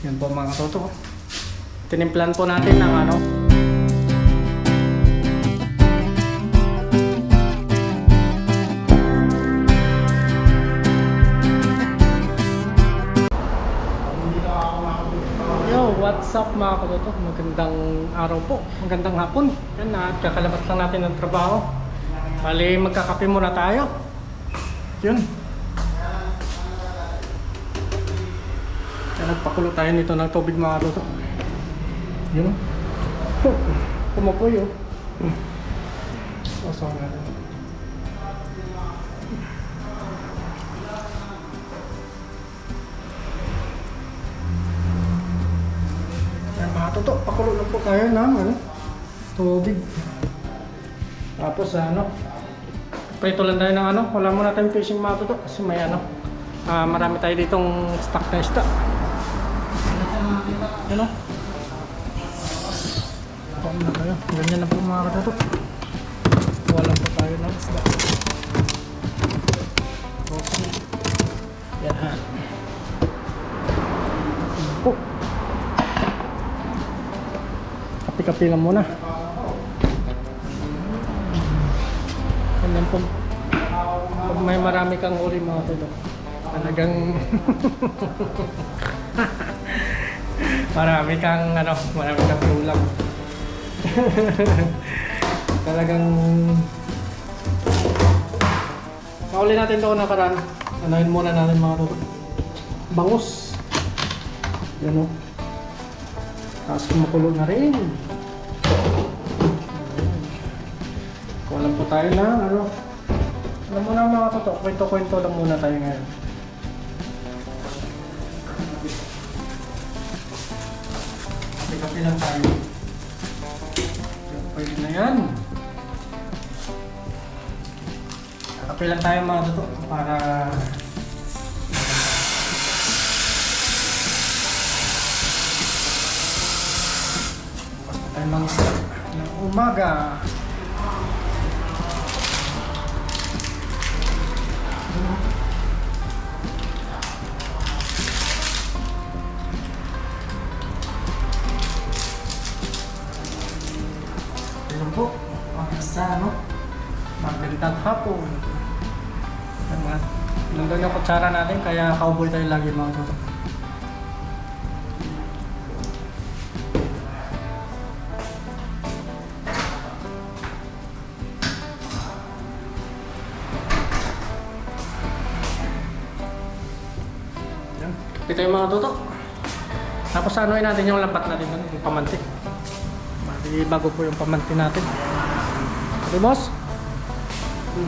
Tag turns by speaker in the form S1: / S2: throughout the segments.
S1: Yan po mga toto. Tinimplan po natin ng ano. Yo, what's up mga katoto? Magandang araw po. Magandang hapon. Yan, at kakalabas lang natin ng trabaho. Bali, magkakape muna tayo. Yun. Nagpakulo tayo nito ng tubig mga katoto. Yun. oh. Kumapoy oh. Hmm. Asaw natin. Yan mga toto, pakulo lang po tayo ng ano, tubig. Tapos ano, prito lang tayo ng ano, wala muna tayong fishing mga toto kasi may ano, ah, marami tayo ditong stock na isda. Ano? Pam na tayo. Ganyan na po mga katoto. Wala po tayo ng isda. Okay. Yan. Yan po. Kapi-kapi lang muna. Ganyan po. Pag may marami kang uri mga katoto. Talagang marami kang ano, marami kang ulam. Talagang Kauli natin doon nakaraan. Anahin muna natin mga to. Bangus. Yan o. Tapos kumukulo na rin. Kulang po tayo na ano. Alam mo na mga toto, kwento-kwento lang muna tayo ngayon. Kape-kape lang tayo. Pwede na yan. Kape lang tayo mga toto para bukas na tayo ng umaga. Hapon. Mga, nandun yung kutsara natin, kaya cowboy tayo lagi mga toto. Ito yung mga toto. Tapos anuin natin yung lambat natin, ano, yung pamantik. Bali, bago po yung pamanti natin. Okay, boss? Ito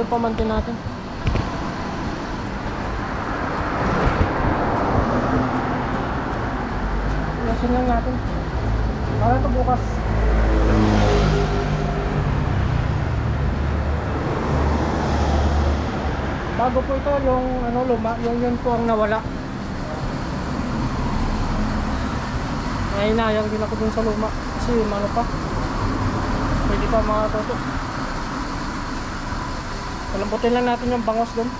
S1: yung pamanti natin. Lasin lang natin. Para ito bukas. Bago po ito yung ano luma, yung yun po ang nawala. Kaya inayang din ako dun sa luma. Kasi ano pa. Pwede pa mga toto. Palambutin lang natin yung bangos dun.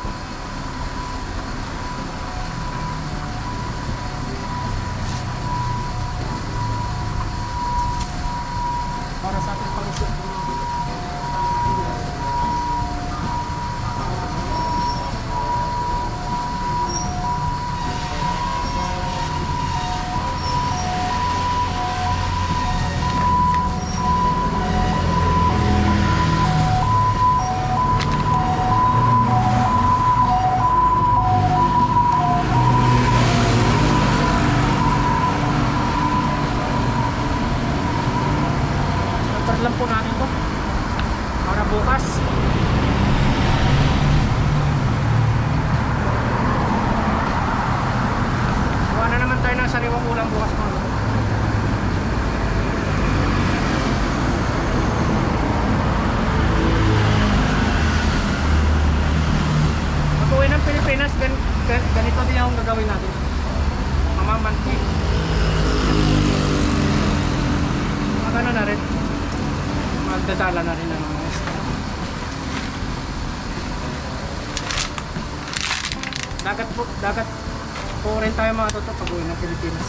S1: Ng Pilipinas.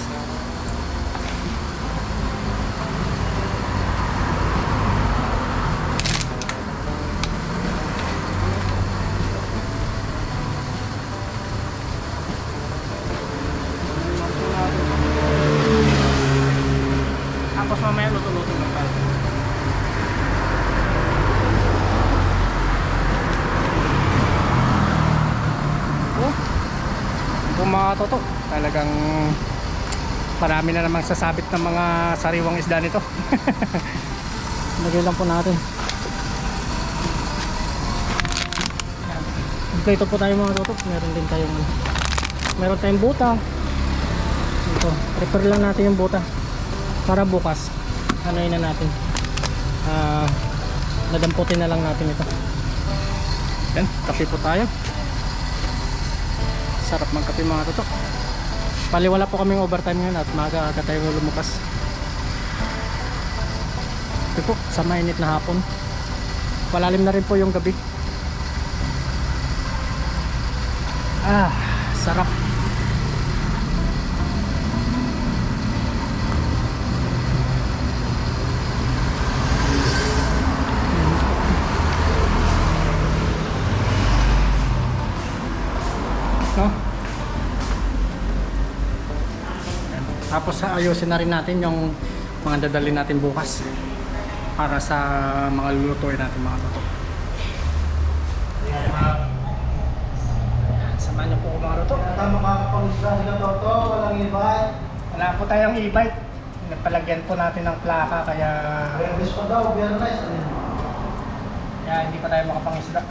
S1: Tapos mamaya luto-luto lang tayo. Oh, kung mga toto, talagang marami na namang sasabit ng mga sariwang isda nito. Lagay lang po natin. Ito po tayo mga toto. Meron din tayong ano. Meron tayong buta. Ito. Prepare lang natin yung buta. Para bukas. Anoy na natin. Ah, nadamputin na lang natin ito. Yan. Kape po tayo. Sarap magkape mga toto. Pali wala po kaming overtime ngayon at maaga-aga tayo lumukas. Ito po, sa mainit na hapon. Palalim na rin po yung gabi. Ah, sarap. Tapos ayusin na rin natin yung mga dadalhin natin bukas para sa mga lulutuin natin mga toto. Samahan niyo po ako mga toto.
S2: Kaya makakapag-isda sila toto, walang invite.
S1: Wala po tayong e-bike. Nagpalagyan po natin ng plaka kaya
S2: Biyernes pa daw, biyernes.
S1: kaya hindi pa tayo makapangisda.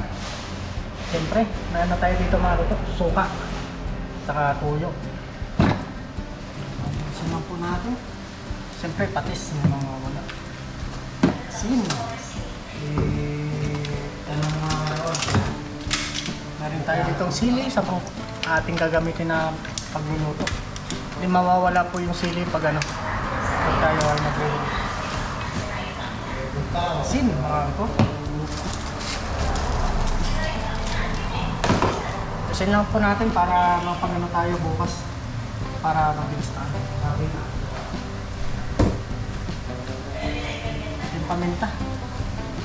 S1: Siyempre, na tayo dito mga toto. Suka. Saka tuyo. Sinan po natin. Siyempre, patis yung mga wala. Sin.
S2: Eh, nga yun.
S1: Meron tayo ditong sili sa pang ating gagamitin na pagluluto. Hindi mawawala po yung sili pag ano. Pag tayo ay nagluluto. Sin, mga ko. Kasi lang po natin para mapagano tayo bukas. Para mabilis tayo.
S2: Sabi na.
S1: Yung paminta.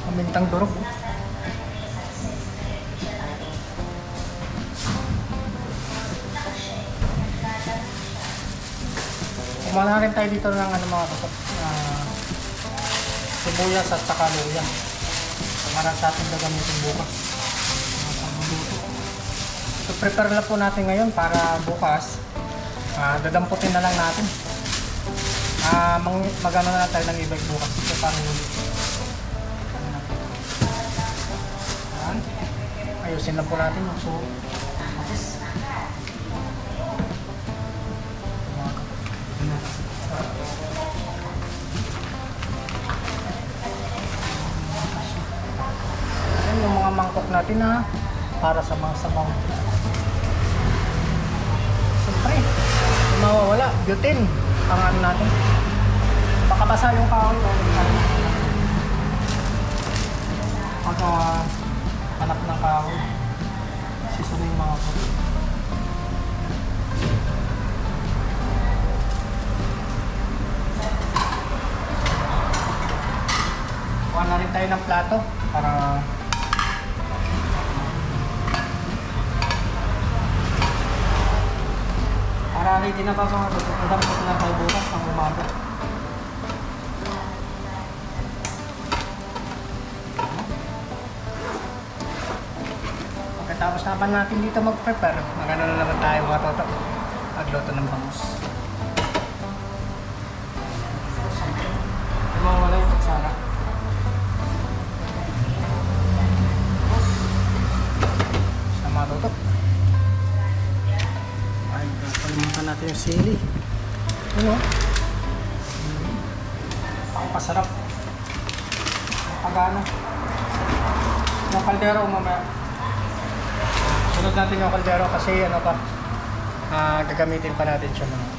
S1: Pamintang durog. Kumana rin tayo dito ng ano mga kapot. Uh, sibuyas at saka luya. Para sa ating gagamitin bukas. Mga pagluluto. So prepare na po natin ngayon para bukas. Ah, dadamputin na lang natin. Ah, mang magano na tayo ng ibig bukas ito para ulit. Yan. Ayusin lang po natin so yung mga mangkok natin ha para sa mga sabaw. Siyempre, mawawala, butane ang ano natin. Baka basa yung kahoy o Pagka anak ng kahoy, sisano yung mga ko. Kuha na rin tayo ng plato para ready na ba mga to? Dapat na tayo bukas ng umaga. Pagkatapos naman natin dito mag-prepare, magano na naman tayo mga toto. Magluto ng bangus. Sili. Ano? Pakapasarap. Pagana. Yung kaldero mamaya. Sunod natin yung kaldero kasi ano pa, ah, gagamitin pa natin siya mga.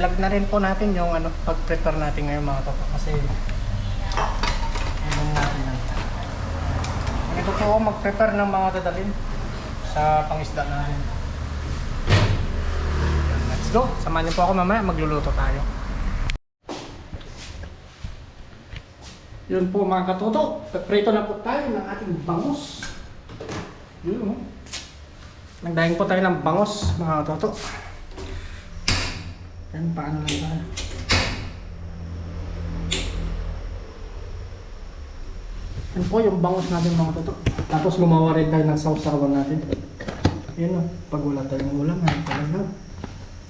S1: I-vlog na rin po natin yung ano, pag-prepare natin ngayon mga toto kasi ano natin yan. Ito po mag-prepare ng mga dadalhin sa pangisda natin. Let's go! Samahan niyo po ako mamaya, magluluto tayo. Yun po mga katoto, prito na po tayo ng ating bangus. Yun oh. Nagdaing po tayo ng bangus mga katoto. Yan, paano lang tayo. Yan po yung bangus natin mga toto. Tapos gumawa rin tayo ng sausawan natin. Yan o, pag wala tayong ulam, yan talaga.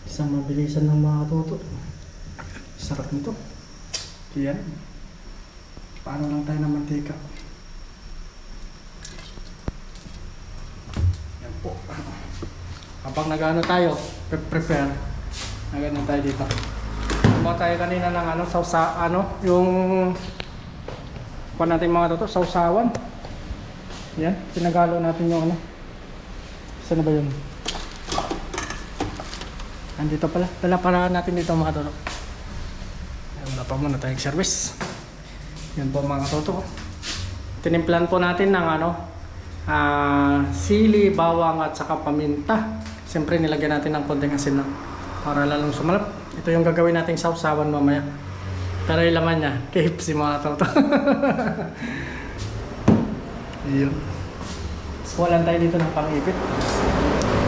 S1: Isang mabilisan ng mga toto. Sarap nito. Yan. Paano lang tayo ng mantika. Yan po. Habang nag-ano tayo, pre- prepare, nag-ano tayo dito. Gumawa tayo kanina ng ano, sausa, ano, yung pa natin mga toto, sausawan. Yan, pinagalo natin yung ano. Saan na ba yun? Andito pala. Dala para natin dito mga toto. Wala pa muna tayong service. Yan po mga toto. Tinimplan po natin ng ano, ah, sili, bawang at saka paminta. Siyempre nilagyan natin ng konting asin na para lalong sumalap. Ito yung gagawin nating sausawan mamaya. Pero yung laman niya, KFC mga toto. Yun. Walan tayo dito ng pang-ipit.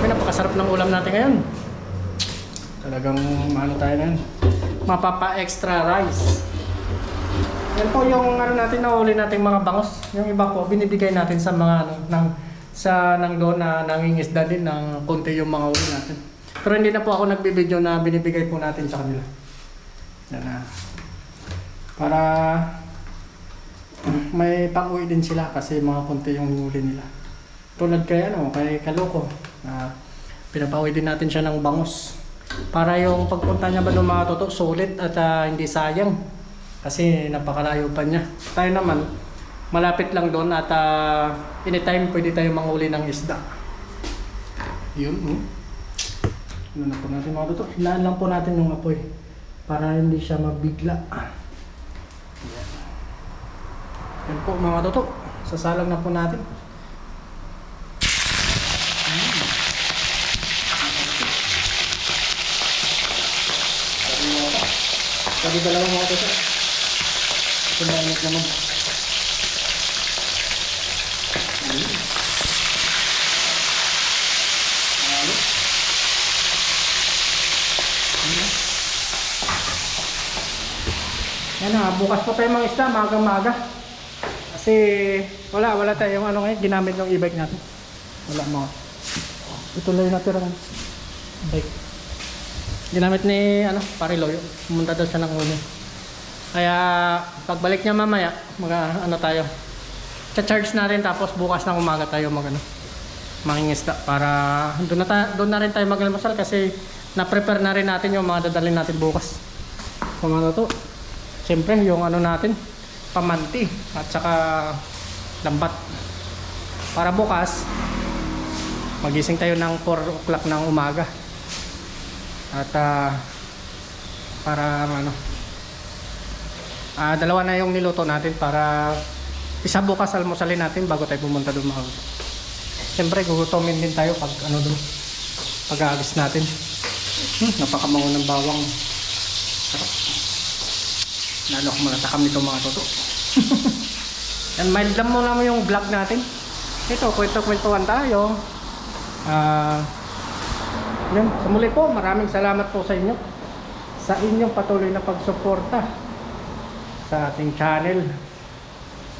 S1: May napakasarap ng ulam natin ngayon. Talagang ano tayo ngayon. Mapapa-extra rice. Yan po yung ano natin nahuli nating mga bangos. Yung iba po binibigay natin sa mga ano ng sa nang doon na nangingisda din ng konti yung mga uli natin. Pero hindi na po ako nagbibideo na binibigay po natin sa kanila. Yan na. Para may pang-uwi din sila kasi mga konti yung huli nila. Tulad kay ano, kay Kaloko na pinapauwi din natin siya ng bangus. Para yung pagpunta niya ba ng mga toto sulit at ah, hindi sayang. Kasi napakalayo pa niya. Tayo naman, malapit lang doon at ah, anytime pwede tayo manghuli ng isda. Yun, oh. Ano na po natin mga toto? Hinaan lang po natin yung apoy para hindi siya mabigla. Yan. Yan po mga toto. Sasalang na po natin. Sabi dalawa mga toto. Ito na init naman. Yan na, bukas pa tayo mga isda, magang maga. Kasi wala, wala tayong ano ngayon, ginamit ng e-bike natin. Wala mo. Ito lang yung natira ng bike. Ginamit ni ano, pare Loyo. Pumunta daw siya ng uni. Kaya pagbalik niya mamaya, mga ano tayo. Cha-charge na rin tapos bukas ng umaga tayo mag ano, mangingisda para doon na, ta- doon na rin tayo mag-almusal kasi na-prepare na rin natin yung mga dadalhin natin bukas. Kung ano to, Siyempre, yung ano natin, pamanti at saka lambat. Para bukas, magising tayo ng 4 o'clock ng umaga. At ah, para ano, ah, dalawa na yung niluto natin para isa bukas almusalin natin bago tayo pumunta doon mga Siyempre, gugutomin din tayo pag ano doon, pag aalis natin. Hmm, napakamango ng bawang. Sarap. Lalo ako malatakam nito mga toto. And mild lang muna mo yung vlog natin. Ito, kwento-kwentuhan tayo. Ah, yun, sa muli po, maraming salamat po sa inyo. Sa inyong patuloy na pagsuporta sa ating channel.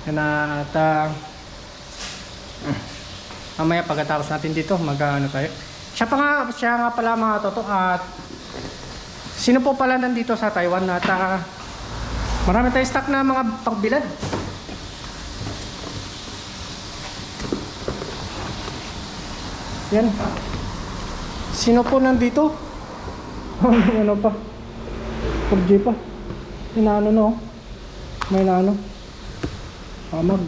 S1: Na, at ah, mamaya pagkatapos natin dito, mag ano tayo. Siya pa nga, siya nga pala mga toto at sino po pala nandito sa Taiwan at ah, Marami tayong stock na mga pagbilad. Yan. Sino po nandito? ano pa? PUBG pa. Inaano no? May naano. Pamag.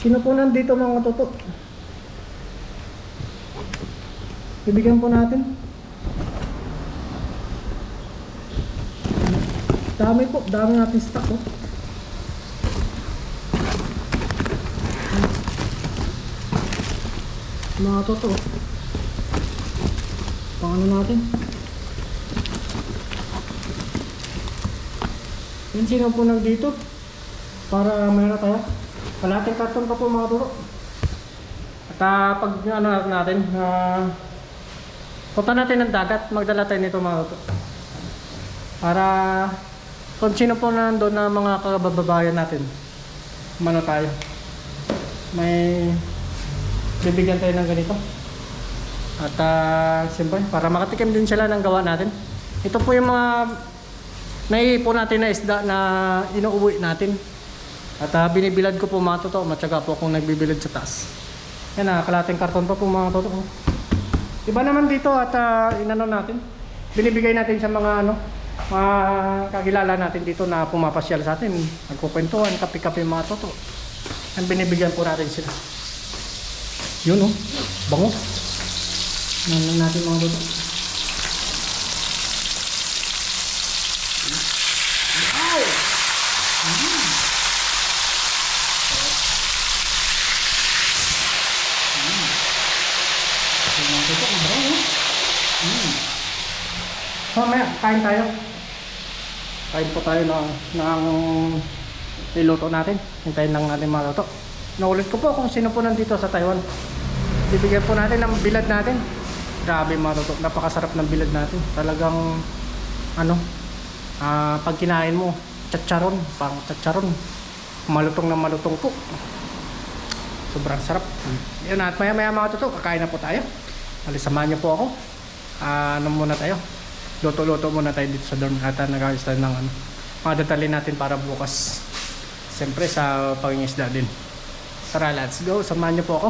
S1: Sino po nandito mga toto? Bibigyan po natin. Dami po, dami natin stock oh. Mga toto. Paano natin? Yan sino po nandito? Para mayroon tayo. Kalating karton pa po mga toto. At ah, pag ano natin, ah, punta natin ng dagat, magdala tayo nito mga toto. Para kung sino po nandun na mga kababayan natin, mano tayo. May bibigyan tayo ng ganito. At ah, siyempre, para makatikim din sila ng gawa natin. Ito po yung mga naiipon natin na isda na inuuwi natin. At ah, binibilad ko po mga totoo. Matyaga po akong nagbibilad sa taas. Yan na, kalating karton pa po mga totoo. Iba naman dito at ah, inano natin. Binibigay natin sa mga ano, mga kakilala natin dito na pumapasyal sa atin. Nagkukwentuhan, kape-kape mga totoo. Ang binibigyan po natin sila. Yun oh, bango. Nan natin mga totoo. Wow! Mm. Mm. Totoo, ang bango. Mm. Mamaya, kain tayo. Kain po tayo ng, ng niluto natin. Hintayin lang natin mga luto. Naulit ko po kung sino po nandito sa Taiwan. Bibigyan po natin ng bilad natin. Grabe mga luto. Napakasarap ng bilad natin. Talagang, ano, ah pag kinain mo, chacharon, pang chacharon. Malutong na malutong po. Sobrang sarap. Yun at maya maya mga tuto, kakain na po tayo. Alisamahan niyo po ako. Ah, ano muna tayo? Luto-luto muna tayo dito sa dorm at nag-ayos tayo ng ano, mga detalye natin para bukas. Siyempre sa pangingisda din. Tara, let's go. Samahan niyo po ako.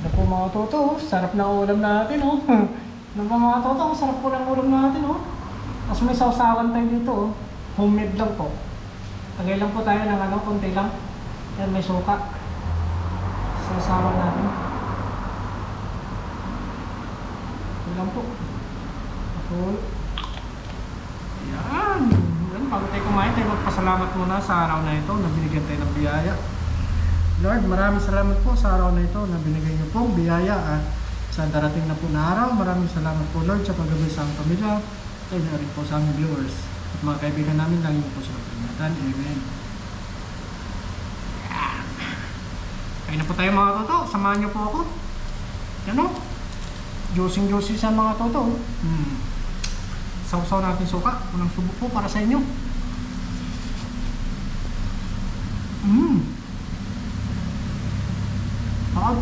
S1: Ito po mga toto, sarap na ulam natin oh. Ano ba mga toto, sarap po ng ulam natin oh. Tapos may sausawan tayo dito oh. Homemade lang po. Lagay lang po tayo ng ano, konti lang. Yan, may suka. Sausawan natin. Yan lang po. Cool. Yan. Yan, bago tayo kumain, tayo magpasalamat muna sa araw na ito na binigyan tayo ng biyaya. Lord, maraming salamat po sa araw na ito na binigay niyo pong biyaya at sa darating na po na araw. Maraming salamat po Lord sa paggabi sa aming pamilya. Kayo na rin po sa aming viewers. At mga kaibigan namin, lagi po sila pagmatan. Amen. Kain na po tayo mga toto. Samahan niyo po ako. Yan juicy sa mga toto. Hmm. Sausaw natin suka. Unang subok po para sa inyo. Mmm. Sarap.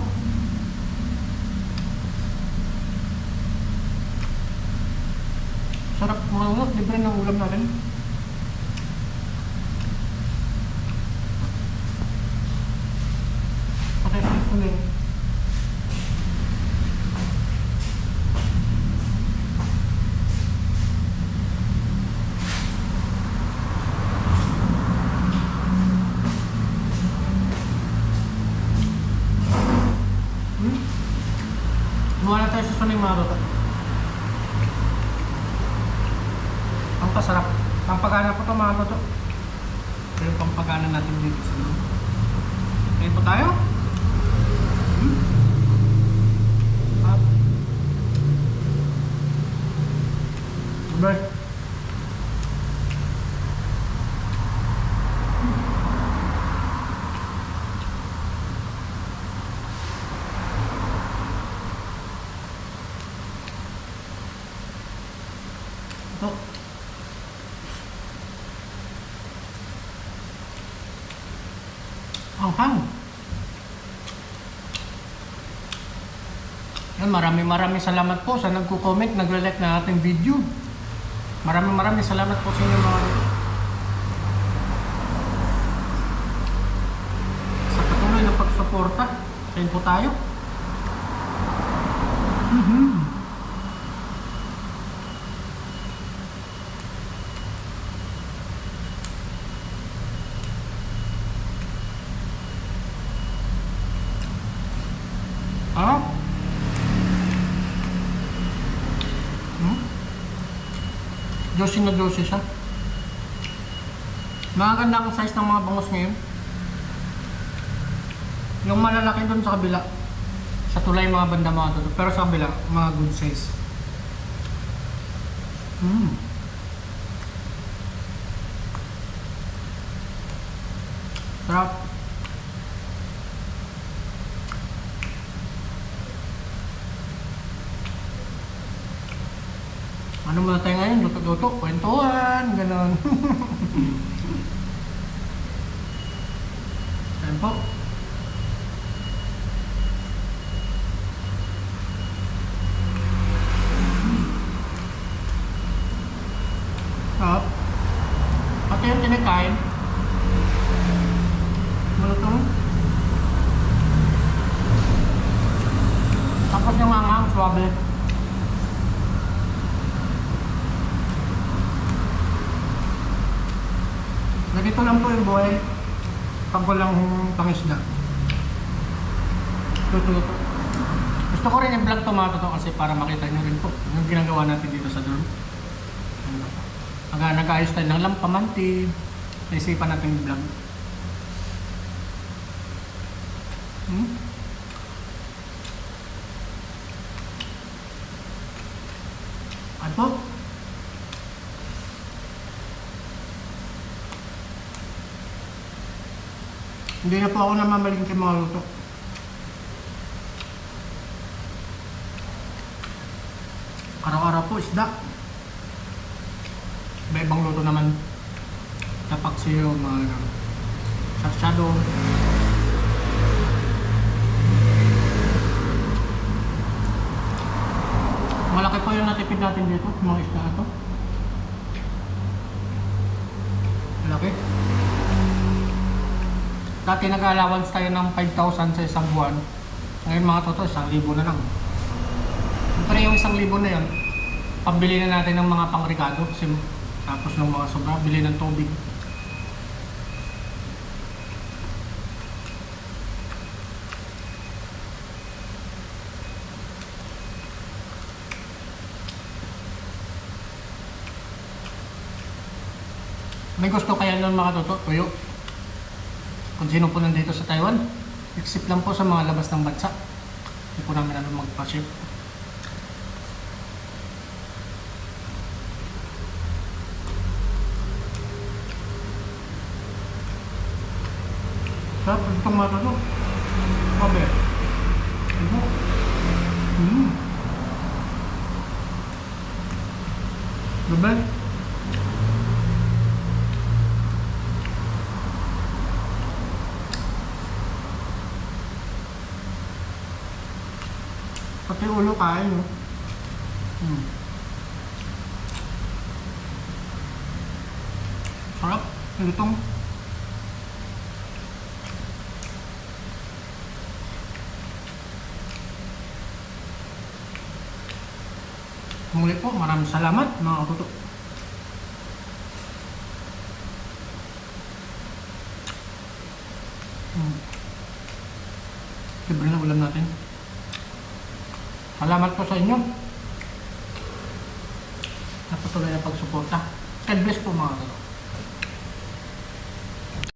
S1: Sarap mga ulo. Libre ng ulam natin. Okay, ko na yun. Hmm? Gumawa na tayo sa sunay mga bata. Ang pasarap. Pampagana po ito mga bata. Ito yung pampagana natin dito sa loob. Kain po tayo. Hmm? Sarap. Alright. Ito. Ang hang. Yan maraming maraming salamat po sa nagko-comment, nagre-like na ating video. Maraming maraming salamat po sa inyo mga sa patuloy na pagsuporta. Kain po tayo. Mhm. Ah? Hmm? Juicy siya. Magaganda ang size ng mga bangus ngayon. Yung malalaki doon sa kabila. Sa tulay mga banda mga to. Pero sa kabila, mga good size. Hmm. Sarap. Ano muna tayo ngayon? Luto-luto, kwentuhan, ganon. Ayan po. Sarap. Pati yung tinikain. Malutong. Tapos yung anghang, swabe. Ganito lang po yung buhay. Pag walang pangisda. Tututo. Gusto ko rin i-vlog tomato to kasi para makita nyo rin po yung ginagawa natin dito sa drone. Aga, nag-ayos tayo ng lampamanti. Naisipan natin i-vlog. Hmm? Ano po? Hindi na po ako namamaling kay mga luto. Araw-araw po isda. May ibang luto naman. Tapaksiyo, mga ano, sarsyado. Malaki po yung natipid natin dito, mga isda ito. Malaki. Dati nag-allowance tayo ng 5,000 sa isang buwan. Ngayon mga toto, 1,000 na lang. Siyempre yung 1,000 na yan, pambili na natin ng mga pangregado. Kasi tapos ng mga sobra, bili ng tubig. May gusto kaya nun mga toto, tuyo. Kung sino po nandito sa Taiwan, except lang po sa mga labas ng bansa. Hindi po namin ano magpa-ship. Sarap yung tomato to. Mabe. Ito. Mm. The best. Pati ulo kain, no? Hmm. Sarap. Lutong. Muli po, maraming salamat mga katuto. Hmm. Libre na ulam natin. Salamat po sa inyo. Napatuloy na pagsuporta. God bless po mga katuto.